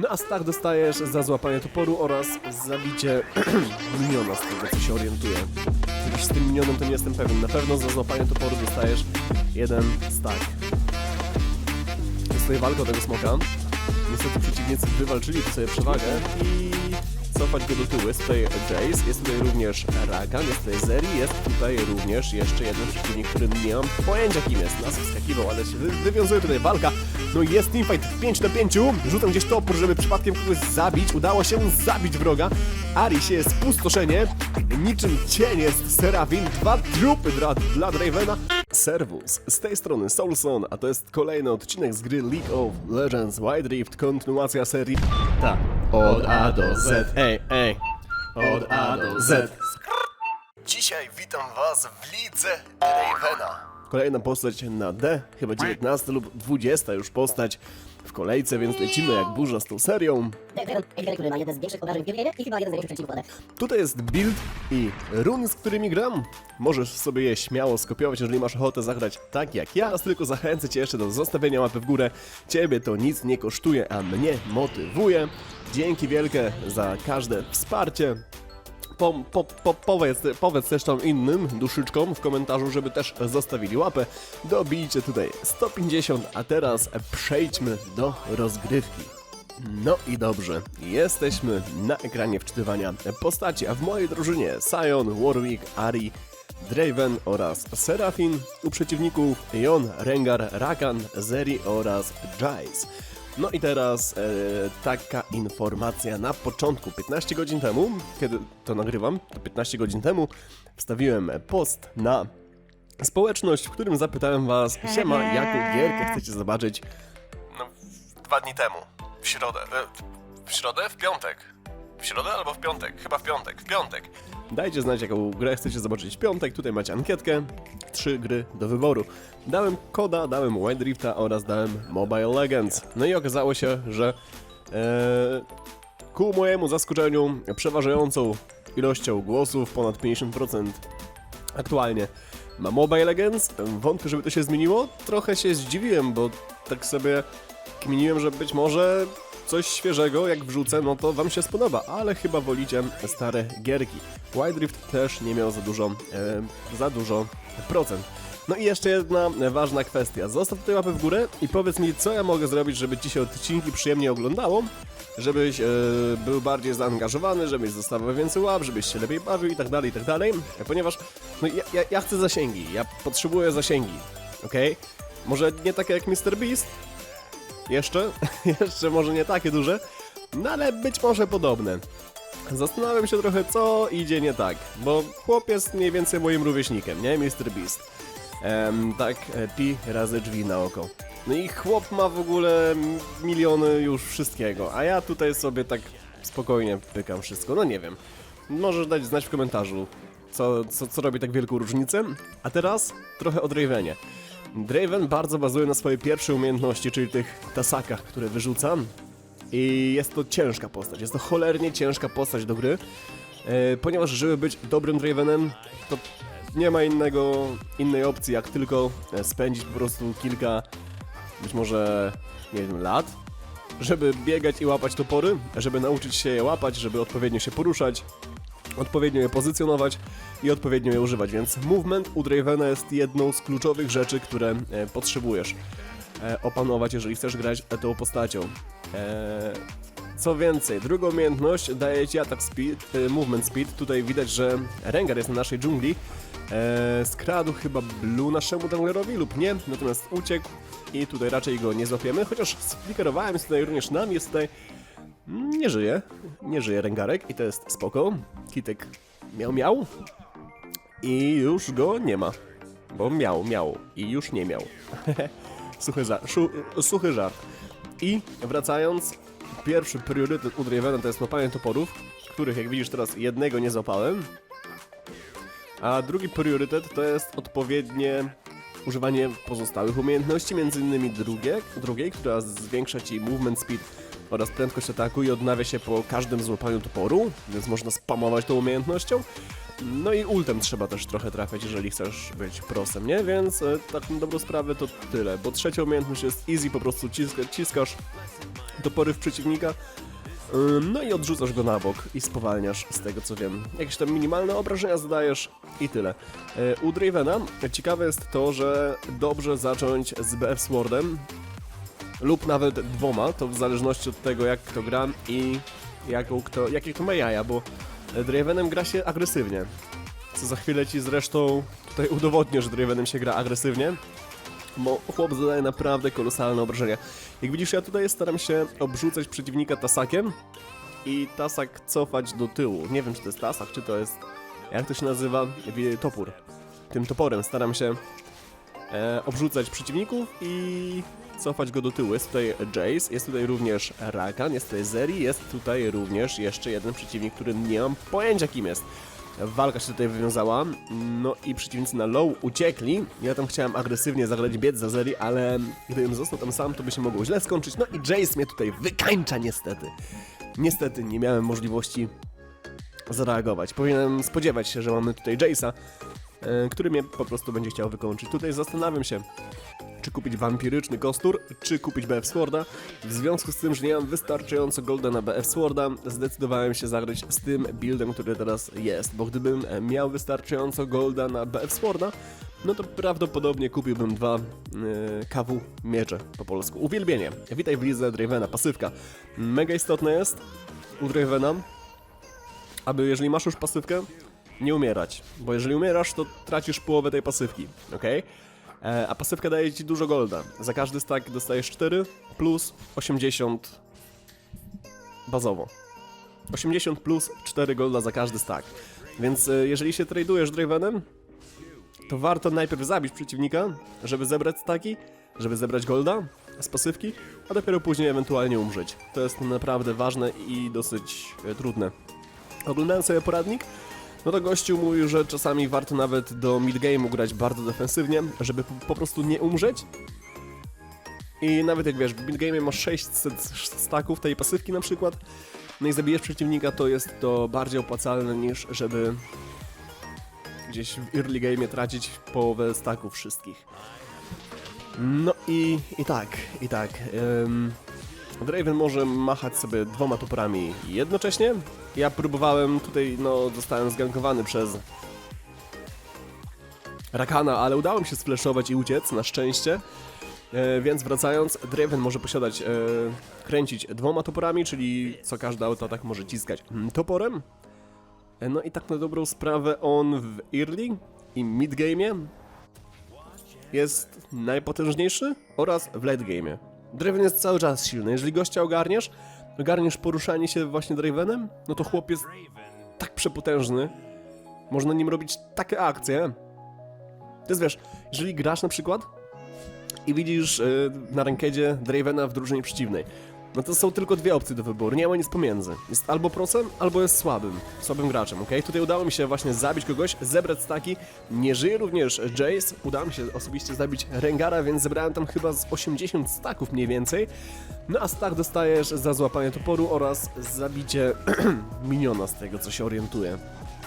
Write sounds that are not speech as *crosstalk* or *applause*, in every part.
No a stack dostajesz za złapanie toporu oraz zabicie *clears throat* miniona, z tego co się orientuję. Chociaż z tym minionem to nie jestem pewien. Na pewno za złapanie toporu dostajesz jeden stack. Jest tutaj walka o tego smoka. Niestety przeciwnicy wywalczyli tu sobie przewagę i cofać go do tyłu. Jest tutaj Jace, jest tutaj również Rakan, jest tutaj Zeri, jest tutaj również jeszcze jeden przeciwnik, który nie mam pojęcia kim jest. Nas wskakiwał, ale się wy wywiązuje tutaj walka. No i jest teamfight 5 na 5. Rzucam gdzieś topór, żeby przypadkiem kogoś zabić. Udało się zabić wroga. Ari się jest spustoszenie. Niczym cień jest Serafin. Dwa trupy dla, dla Dravena. Servus, z tej strony Soulson, a to jest kolejny odcinek z gry League of Legends Wild Rift, kontynuacja serii. Tak, od A do Z. Ej, ej, od A do Z. Dzisiaj witam was w lidze Dravena. Kolejna postać na D, chyba 19 lub 20 już postać w kolejce, więc lecimy jak burza z tą serią. Tutaj jest build i runy, z którymi gram. Możesz sobie je śmiało skopiować, jeżeli masz ochotę zagrać tak jak ja. Tylko zachęcę Cię jeszcze do zostawienia łapy w górę. Ciebie to nic nie kosztuje, a mnie motywuje. Dzięki wielkie za każde wsparcie. Po, po, po, powiedz, powiedz tam innym duszyczkom w komentarzu, żeby też zostawili łapę. Dobijcie tutaj 150, a teraz przejdźmy do rozgrywki. No i dobrze, jesteśmy na ekranie wczytywania postaci, a w mojej drużynie Sion, Warwick, Ari, Draven oraz Serafin, u przeciwników Jon, Rengar, Rakan, Zeri oraz Jace. No i teraz e, taka informacja na początku, 15 godzin temu, kiedy to nagrywam, to 15 godzin temu wstawiłem post na społeczność, w którym zapytałem was, siema, jaką gierkę chcecie zobaczyć no, dwa dni temu, w środę. E, w środę? W piątek. W środę albo w piątek? Chyba w piątek. W piątek. Dajcie znać, jaką grę chcecie zobaczyć w piątek. Tutaj macie ankietkę. Trzy gry do wyboru. Dałem Koda, dałem Wild Rifta oraz dałem Mobile Legends. No i okazało się, że e, ku mojemu zaskoczeniu przeważającą ilością głosów, ponad 50% aktualnie ma Mobile Legends. Wątpię, żeby to się zmieniło. Trochę się zdziwiłem, bo tak sobie kminiłem, że być może coś świeżego, jak wrzucę, no to wam się spodoba, ale chyba wolicie stare gierki. Wild Rift też nie miał za dużo, e, za dużo procent. No i jeszcze jedna ważna kwestia. Zostaw tutaj łapę w górę i powiedz mi, co ja mogę zrobić, żeby ci się odcinki przyjemnie oglądało, żebyś e, był bardziej zaangażowany, żebyś zostawiał więcej łap, żebyś się lepiej bawił i tak dalej, i tak dalej, ponieważ no, ja, ja, ja chcę zasięgi, ja potrzebuję zasięgi, okej? Może nie takie jak Mr. Beast, jeszcze, *laughs* jeszcze może nie takie duże, no ale być może podobne. Zastanawiam się trochę, co idzie nie tak, bo chłop jest mniej więcej moim rówieśnikiem, nie? Mr. Beast. Em, tak, e, pi razy drzwi na oko. No i chłop ma w ogóle miliony już wszystkiego, a ja tutaj sobie tak spokojnie pykam wszystko, no nie wiem. Możesz dać znać w komentarzu, co, co, co robi tak wielką różnicę. A teraz trochę o Dravenie. Draven bardzo bazuje na swojej pierwszej umiejętności, czyli tych tasakach, które wyrzucam. I jest to ciężka postać, jest to cholernie ciężka postać do gry, e, ponieważ żeby być dobrym Dravenem, to nie ma innego, innej opcji, jak tylko e, spędzić po prostu kilka, być może, nie wiem, lat, żeby biegać i łapać topory, żeby nauczyć się je łapać, żeby odpowiednio się poruszać, odpowiednio je pozycjonować i odpowiednio je używać, więc movement u Dravena jest jedną z kluczowych rzeczy, które e, potrzebujesz e, opanować, jeżeli chcesz grać tą postacią. E, co więcej, drugą umiejętność daje ci atak speed, movement speed. Tutaj widać, że Rengar jest na naszej dżungli. Skradł chyba blue naszemu junglerowi lub nie, natomiast uciekł i tutaj raczej go nie złapiemy, chociaż sflikerowałem jest tutaj również nam, jest tutaj Nie żyje. Nie żyje Rengarek i to jest spoko. Kitek miał, miał. I już go nie ma. Bo miał, miał i już nie miał. *laughs* suchy, żart, suchy żart. I wracając, pierwszy priorytet u Dravena to jest łapanie toporów, których jak widzisz teraz jednego nie złapałem. A drugi priorytet to jest odpowiednie używanie pozostałych umiejętności, między innymi drugie, drugiej, która zwiększa ci movement speed oraz prędkość ataku i odnawia się po każdym złapaniu toporu, więc można spamować tą umiejętnością. No i ultem trzeba też trochę trafiać, jeżeli chcesz być prosem, nie? Więc e, tak na dobrą sprawę to tyle, bo trzecia umiejętność jest easy, po prostu ciska, ciskasz topory w przeciwnika. No i odrzucasz go na bok i spowalniasz, z tego co wiem. Jakieś tam minimalne obrażenia zadajesz i tyle. E, U Dravena ciekawe jest to, że dobrze zacząć z BF Swordem lub nawet dwoma, to w zależności od tego jak kto gra i jaką kto, jakie kto ma jaja, bo Dravenem gra się agresywnie. Co za chwilę ci zresztą tutaj udowodnię, że Dravenem się gra agresywnie. Bo chłop zadaje naprawdę kolosalne obrażenia. Jak widzisz, ja tutaj staram się obrzucać przeciwnika tasakiem i tasak cofać do tyłu. Nie wiem, czy to jest tasak, czy to jest... Jak to się nazywa? Topór. Tym toporem staram się e, obrzucać przeciwników i cofać go do tyłu. Jest tutaj Jace, jest tutaj również Rakan, jest tutaj Zeri, jest tutaj również jeszcze jeden przeciwnik, który nie mam pojęcia kim jest. Walka się tutaj wywiązała, no i przeciwnicy na low uciekli. Ja tam chciałem agresywnie zagrać biec za Zeri, ale gdybym został tam sam, to by się mogło źle skończyć. No i Jace mnie tutaj wykańcza niestety. Niestety nie miałem możliwości zareagować. Powinienem spodziewać się, że mamy tutaj Jace'a, który mnie po prostu będzie chciał wykończyć. Tutaj zastanawiam się, czy kupić wampiryczny kostur, czy kupić BF Sworda. W związku z tym, że nie mam wystarczająco golda na BF Sworda, zdecydowałem się zagrać z tym buildem, który teraz jest, bo gdybym e, miał wystarczająco golda na BF Sworda, no to prawdopodobnie kupiłbym dwa yy, KW miecze po polsku. Uwielbienie. Witaj w lidze Dravena, pasywka. Mega istotne jest u Dravena, aby jeżeli masz już pasywkę, nie umierać. Bo jeżeli umierasz, to tracisz połowę tej pasywki, ok? E, a pasywka daje ci dużo golda. Za każdy stack dostajesz 4 plus 80 bazowo. 80 plus 4 golda za każdy stack. Więc e, jeżeli się tradujesz Dravenem, to warto najpierw zabić przeciwnika, żeby zebrać staki, żeby zebrać golda z pasywki, a dopiero później ewentualnie umrzeć. To jest naprawdę ważne i dosyć e, trudne. Oglądałem sobie poradnik, no to gościu mówił, że czasami warto nawet do midgame'u grać bardzo defensywnie, żeby po, po prostu nie umrzeć. I nawet jak wiesz, w midgame'ie masz 600 staków tej pasywki na przykład, no i zabijesz przeciwnika, to jest to bardziej opłacalne niż żeby gdzieś w early game'ie tracić połowę staków wszystkich. No i, i tak, i tak. Draven może machać sobie dwoma toporami jednocześnie. Ja próbowałem tutaj, no, zostałem zgankowany przez Rakana, ale udało mi się sfleszować i uciec, na szczęście. E, więc wracając, Draven może posiadać, e, kręcić dwoma toporami, czyli co każdy autoatak może ciskać mm, toporem. E, no i tak na dobrą sprawę on w early i mid game'ie jest najpotężniejszy oraz w late game'ie. Draven jest cały czas silny. Jeżeli gościa ogarniesz, ogarniesz poruszanie się właśnie Dravenem, no to chłop jest tak przepotężny. Można nim robić takie akcje. To jest wiesz, jeżeli grasz na przykład i widzisz yy, na rankedzie Dravena w drużynie przeciwnej, no to są tylko dwie opcje do wyboru, nie ma nic pomiędzy. Jest albo procem, albo jest słabym, słabym graczem, ok? Tutaj udało mi się właśnie zabić kogoś, zebrać staki. Nie żyje również Jace, udało mi się osobiście zabić Rengara, więc zebrałem tam chyba z 80 staków mniej więcej. No a stak dostajesz za złapanie toporu oraz zabicie *clears throat* miniona z tego, co się orientuje.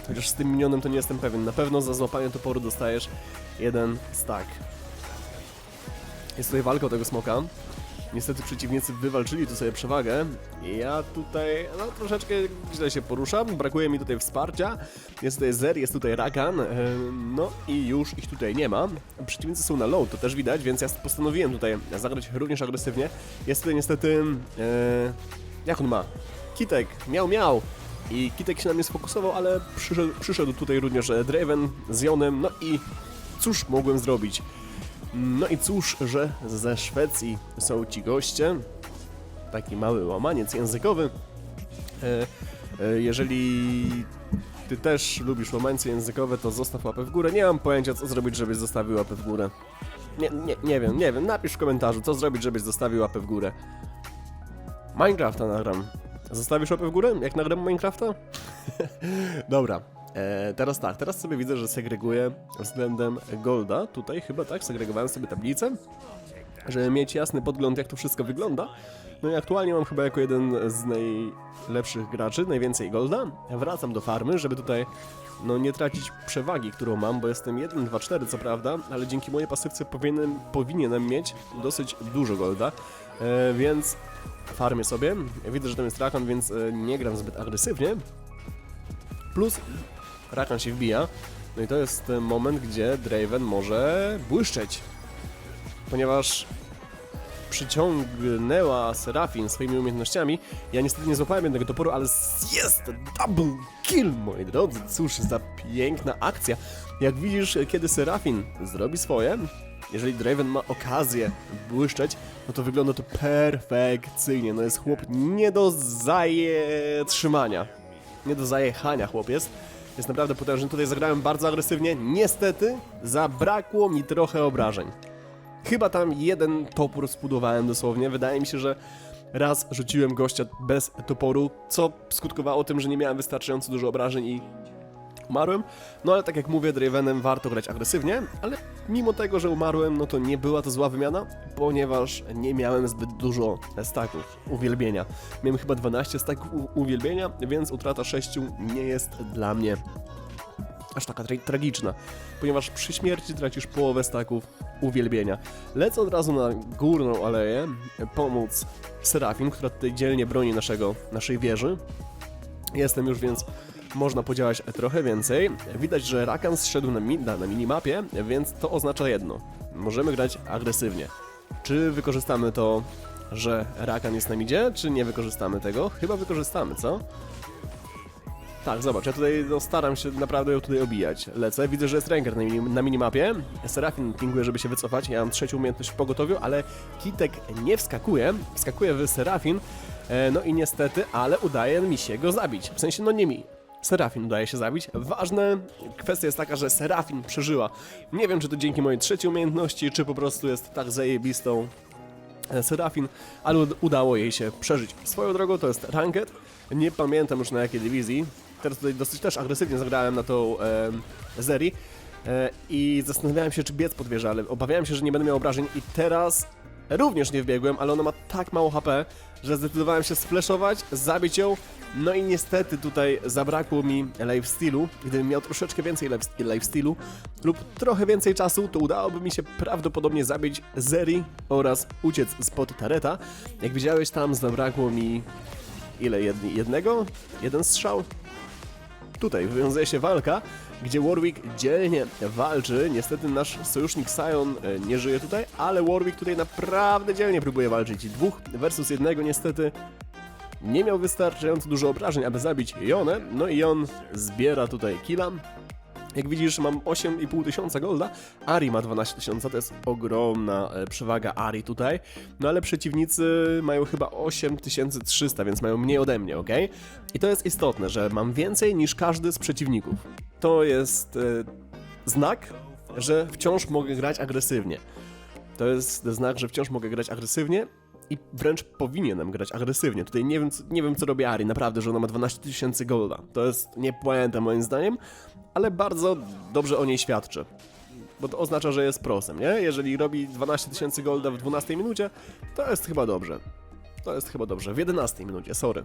Chociaż z tym minionem to nie jestem pewien. Na pewno za złapanie toporu dostajesz jeden stack. Jest tutaj walka o tego smoka. Niestety przeciwnicy wywalczyli tu sobie przewagę. Ja tutaj, no troszeczkę źle się poruszam, brakuje mi tutaj wsparcia. Jest tutaj Zer, jest tutaj Rakan, e, no i już ich tutaj nie ma. Przeciwnicy są na low, to też widać, więc ja postanowiłem tutaj zagrać również agresywnie. Jest tutaj niestety, e, jak on ma? Kitek, miał, miał. I Kitek się na mnie sfokusował, ale przyszedł, przyszedł tutaj również e, Draven z Jonem, no i cóż mogłem zrobić? No i cóż, że ze Szwecji są ci goście. Taki mały łamaniec językowy. E, e, jeżeli ty też lubisz łamańce językowe, to zostaw łapę w górę. Nie mam pojęcia, co zrobić, żebyś zostawił łapę w górę. Nie, nie, nie wiem, nie wiem. Napisz w komentarzu, co zrobić, żebyś zostawił łapę w górę. Minecrafta nagram. Zostawisz łapę w górę, jak nagram Minecrafta? *laughs* Dobra, e, teraz tak, teraz sobie widzę, że segreguję względem Golda. Tutaj chyba tak, segregowałem sobie tablicę, żeby mieć jasny podgląd, jak to wszystko wygląda. No i aktualnie mam chyba jako jeden z najlepszych graczy, najwięcej Golda. Wracam do farmy, żeby tutaj no nie tracić przewagi, którą mam, bo jestem 1, 2, 4 co prawda, ale dzięki mojej pasywce powinienem, powinienem mieć dosyć dużo Golda, e, więc farmię sobie. Widzę, że tam jest Rakan, więc e, nie gram zbyt agresywnie. Plus Rakan się wbija. No i to jest moment, gdzie Draven może błyszczeć. Ponieważ przyciągnęła Serafin swoimi umiejętnościami. Ja niestety nie złapałem jednego toporu, ale jest double kill, moi drodzy. Cóż za piękna akcja. Jak widzisz, kiedy Serafin zrobi swoje, jeżeli Draven ma okazję błyszczeć, no to wygląda to perfekcyjnie. No jest chłop nie do zatrzymania. Nie do zajechania chłop jest. Jest naprawdę potężny. Tutaj zagrałem bardzo agresywnie. Niestety zabrakło mi trochę obrażeń. Chyba tam jeden topór spudowałem dosłownie. Wydaje mi się, że raz rzuciłem gościa bez toporu, co skutkowało tym, że nie miałem wystarczająco dużo obrażeń i umarłem. No ale tak jak mówię, Dravenem warto grać agresywnie, ale mimo tego, że umarłem, no to nie była to zła wymiana, ponieważ nie miałem zbyt dużo staków uwielbienia. Miałem chyba 12 staków uwielbienia, więc utrata 6 nie jest dla mnie aż taka tra tragiczna, ponieważ przy śmierci tracisz połowę staków uwielbienia. Lecę od razu na górną aleję, pomóc Serafin, która tutaj dzielnie broni naszego, naszej wieży. Jestem już, więc można podziałać trochę więcej. Widać, że Rakan zszedł na, mi na, minimapie, więc to oznacza jedno. Możemy grać agresywnie. Czy wykorzystamy to, że Rakan jest na midzie, czy nie wykorzystamy tego? Chyba wykorzystamy, co? Tak, zobacz, ja tutaj no, staram się naprawdę ją tutaj obijać. Lecę, widzę, że jest Ranger na, minim- na minimapie. Serafin pinguje, żeby się wycofać. Ja mam trzecią umiejętność w pogotowiu, ale Kitek nie wskakuje. Wskakuje w Serafin. E, no i niestety, ale udaje mi się go zabić. W sensie, no nie mi. Serafin udaje się zabić. Ważna kwestia jest taka, że Serafin przeżyła. Nie wiem, czy to dzięki mojej trzeciej umiejętności, czy po prostu jest tak zajebistą e, Serafin, ale ud- udało jej się przeżyć. Swoją drogą to jest Ranked, nie pamiętam już na jakiej dywizji. Teraz tutaj dosyć też agresywnie zagrałem na tą e, Zeri e, i zastanawiałem się, czy biec pod wieżę, ale obawiałem się, że nie będę miał obrażeń i teraz również nie wbiegłem, ale ona ma tak mało HP, że zdecydowałem się sfleszować, zabić ją, no i niestety tutaj zabrakło mi lifestealu. Gdybym miał troszeczkę więcej life- lifestealu lub trochę więcej czasu, to udałoby mi się prawdopodobnie zabić Zeri oraz uciec spod Tareta. Jak widziałeś, tam zabrakło mi ile? Jednego? Jeden strzał? Tutaj wywiązuje się walka, gdzie Warwick dzielnie walczy. Niestety nasz sojusznik Sion e, nie żyje tutaj, ale Warwick tutaj naprawdę dzielnie próbuje walczyć. Dwóch versus jednego niestety nie miał wystarczająco dużo obrażeń, aby zabić Jonę. No i on zbiera tutaj killa. Jak widzisz, mam 8,5 tysiąca golda, Ari ma 12 tysiąca, to jest ogromna e, przewaga Ari tutaj, no ale przeciwnicy mają chyba 8300, więc mają mniej ode mnie, ok? I to jest istotne, że mam więcej niż każdy z przeciwników. To jest e, znak, że wciąż mogę grać agresywnie. To jest znak, że wciąż mogę grać agresywnie i wręcz powinienem grać agresywnie. Tutaj nie wiem, nie wiem co robi Ari, naprawdę, że ona ma 12 tysięcy golda. To jest nie puenta moim zdaniem, ale bardzo dobrze o niej świadczy. Bo to oznacza, że jest prosem, nie? Jeżeli robi 12 tysięcy golda w 12 minucie, to jest chyba dobrze. To jest chyba dobrze. W 11 minucie, sorry.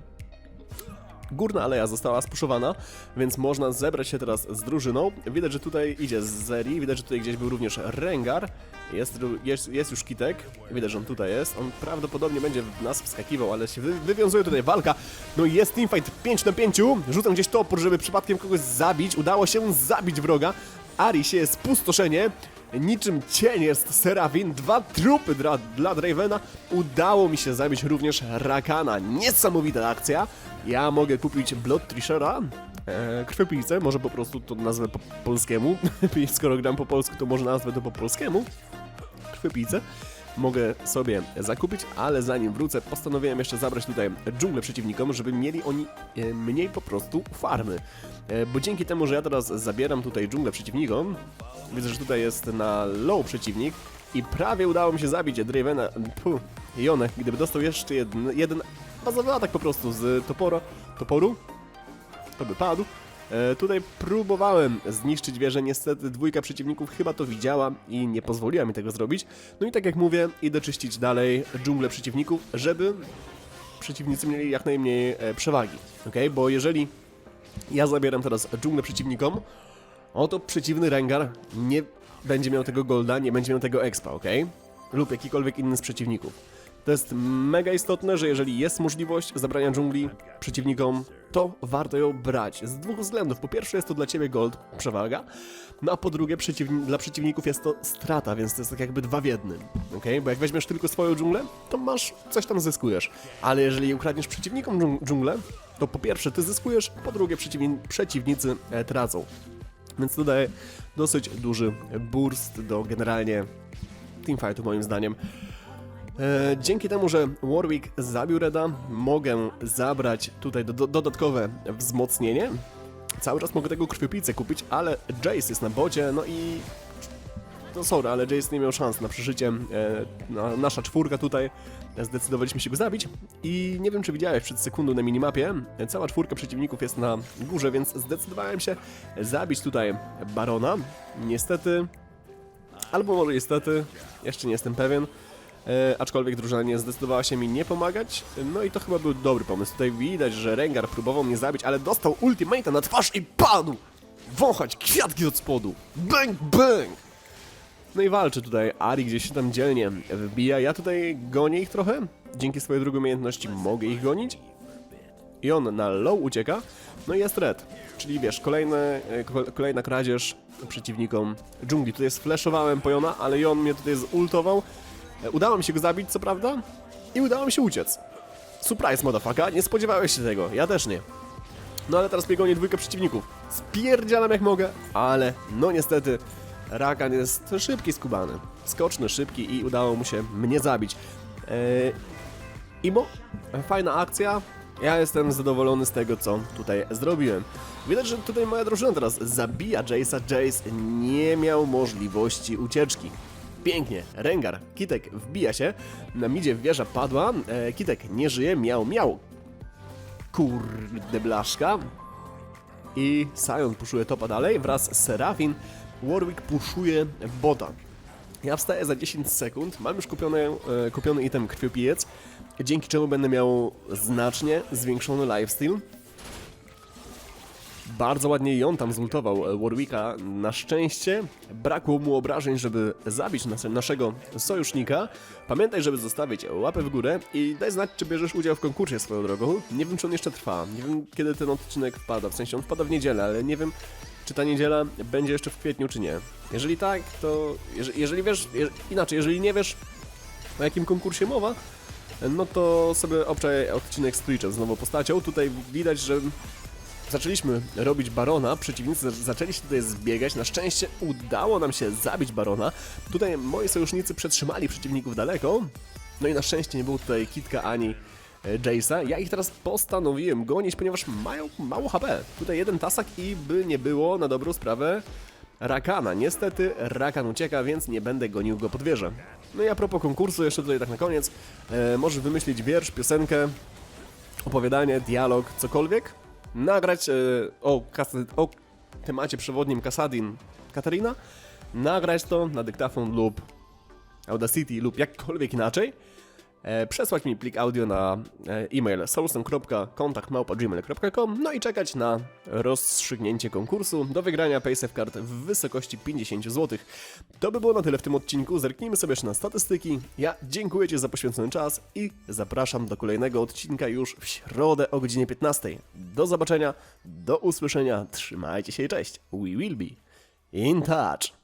Górna aleja została spuszowana, więc można zebrać się teraz z drużyną. Widać, że tutaj idzie Zeri, widać, że tutaj gdzieś był również Rengar. Jest, jest, jest już Kitek, widać, że on tutaj jest. On prawdopodobnie będzie w nas wskakiwał, ale się wy, wywiązuje tutaj walka. No i jest teamfight 5 na 5. Rzucam gdzieś topór, żeby przypadkiem kogoś zabić. Udało się zabić wroga. Ari się spustoszenie. Niczym cień jest Serafin, dwa trupy dla, dla Dravena. Udało mi się zabić również Rakana. Niesamowita akcja. Ja mogę kupić Blood Trishera, e, może po prostu to nazwę po polskiemu. *laughs* Skoro gram po polsku, to może nazwę to po polskiemu. Krwiopijcę. Mogę sobie zakupić, ale zanim wrócę, postanowiłem jeszcze zabrać tutaj dżunglę przeciwnikom, żeby mieli oni e, mniej po prostu farmy. E, Bo dzięki temu, że ja teraz zabieram tutaj dżunglę przeciwnikom, widzę, że tutaj jest na low przeciwnik i prawie udało mi się zabić Dravena, puh, Jonę, gdyby dostał jeszcze jeden, jeden bazowy atak po prostu z topora, toporu, to by padł. E, tutaj próbowałem zniszczyć wieżę, niestety dwójka przeciwników chyba to widziała i nie pozwoliła mi tego zrobić. No i tak jak mówię, idę czyścić dalej dżunglę przeciwników, żeby przeciwnicy mieli jak najmniej e, przewagi, ok? Bo jeżeli ja zabieram teraz dżunglę przeciwnikom, oto przeciwny Rengar nie będzie miał tego golda, nie będzie miał tego expa, ok? Lub jakikolwiek inny z przeciwników. To jest mega istotne, że jeżeli jest możliwość zabrania dżungli przeciwnikom, to warto ją brać. Z dwóch względów. Po pierwsze jest to dla ciebie gold, przewaga, no a po drugie przeciwni- dla przeciwników jest to strata, więc to jest tak jakby dwa w jednym. Okay? Bo jak weźmiesz tylko swoją dżunglę, to masz, coś tam zyskujesz. Ale jeżeli ukradniesz przeciwnikom dżung- dżunglę, to po pierwsze ty zyskujesz, po drugie przeciwni- przeciwnicy e, tracą. Więc to daje dosyć duży burst do generalnie teamfightu moim zdaniem. E, dzięki temu, że Warwick zabił Reda, mogę zabrać tutaj do, do, dodatkowe wzmocnienie. Cały czas mogę tego krwiopijcę kupić, ale Jace jest na bocie, no i... No sorry, ale Jace nie miał szans na przeżycie. E, na, nasza czwórka tutaj, zdecydowaliśmy się go zabić i nie wiem, czy widziałeś przed sekundą na minimapie, e, cała czwórka przeciwników jest na górze, więc zdecydowałem się zabić tutaj Barona. Niestety, albo może niestety, jeszcze nie jestem pewien, e, aczkolwiek drużyna nie zdecydowała się mi nie pomagać, no i to chyba był dobry pomysł. Tutaj widać, że Rengar próbował mnie zabić, ale dostał ultimate'a na twarz i padł! Wąchać kwiatki od spodu! Bang, bang! No i walczy tutaj, Ari gdzieś się tam dzielnie wbija, ja tutaj gonię ich trochę, dzięki swojej drugiej umiejętności mogę ich gonić, i on na low ucieka, no i jest red. Czyli wiesz, kolejne, ko- kolejna kradzież przeciwnikom dżungli. Tutaj sflashowałem Pojona, ale on mnie tutaj zultował. E, Udało mi się go zabić, co prawda, i udało mi się uciec. Surprise, motherfucker, nie spodziewałeś się tego, ja też nie. No ale teraz mnie goni dwójkę przeciwników. Spierdzielam jak mogę, ale no niestety Rakan jest szybki skubany. Skoczny, szybki i udało mu się mnie zabić. Eee, Imo, fajna akcja. Ja jestem zadowolony z tego, co tutaj zrobiłem. Widać, że tutaj moja drużyna teraz zabija Jace'a. Jace nie miał możliwości ucieczki. Pięknie, Rengar, Kitek wbija się, na midzie wieża padła, e, Kitek nie żyje, miał, miał. Kurde blaszka. I Sion puszuje topa dalej, wraz z Serafin. Warwick puszuje bota. Ja wstaję za 10 sekund, mam już kupiony, e, kupiony item krwiopijec, dzięki czemu będę miał znacznie zwiększony lifesteal. Bardzo ładnie on tam zultował e, Warwicka. Na szczęście brakło mu obrażeń, żeby zabić nas, naszego sojusznika. Pamiętaj, żeby zostawić łapę w górę i daj znać, czy bierzesz udział w konkursie swoją drogą. Nie wiem, czy on jeszcze trwa. Nie wiem, kiedy ten odcinek wpada. W sensie on wpada w niedzielę, ale nie wiem, czy ta niedziela będzie jeszcze w kwietniu, czy nie. Jeżeli tak, to... Jeżeli, jeżeli wiesz... Je, inaczej, jeżeli nie wiesz, o jakim konkursie mowa, no to sobie obczaj odcinek z Twitchem z nową postacią. Tutaj widać, że zaczęliśmy robić Barona, przeciwnicy za- zaczęli się tutaj zbiegać. Na szczęście udało nam się zabić Barona. Tutaj moi sojusznicy przetrzymali przeciwników daleko. No i na szczęście nie było tutaj Kitka ani e, Jace'a. Ja ich teraz postanowiłem gonić, ponieważ mają mało HP. Tutaj jeden tasak i by nie było na dobrą sprawę Rakana. Niestety Rakan ucieka, więc nie będę gonił go pod wieżę. No i a propos konkursu, jeszcze tutaj tak na koniec, e, możesz wymyślić wiersz, piosenkę, opowiadanie, dialog, cokolwiek, nagrać e, o, o temacie przewodnim Kasadin Katarina, nagrać to na dyktafon lub Audacity lub jakkolwiek inaczej, przesłać mi plik audio na e, e-mail soulson.kontaktmałpa.gmail.com no i czekać na rozstrzygnięcie konkursu do wygrania Paysafe Card w wysokości 50 zł. To by było na tyle w tym odcinku, zerknijmy sobie jeszcze na statystyki. Ja dziękuję Ci za poświęcony czas i zapraszam do kolejnego odcinka już w środę o godzinie 15. Do zobaczenia, do usłyszenia, trzymajcie się i cześć. We will be in touch.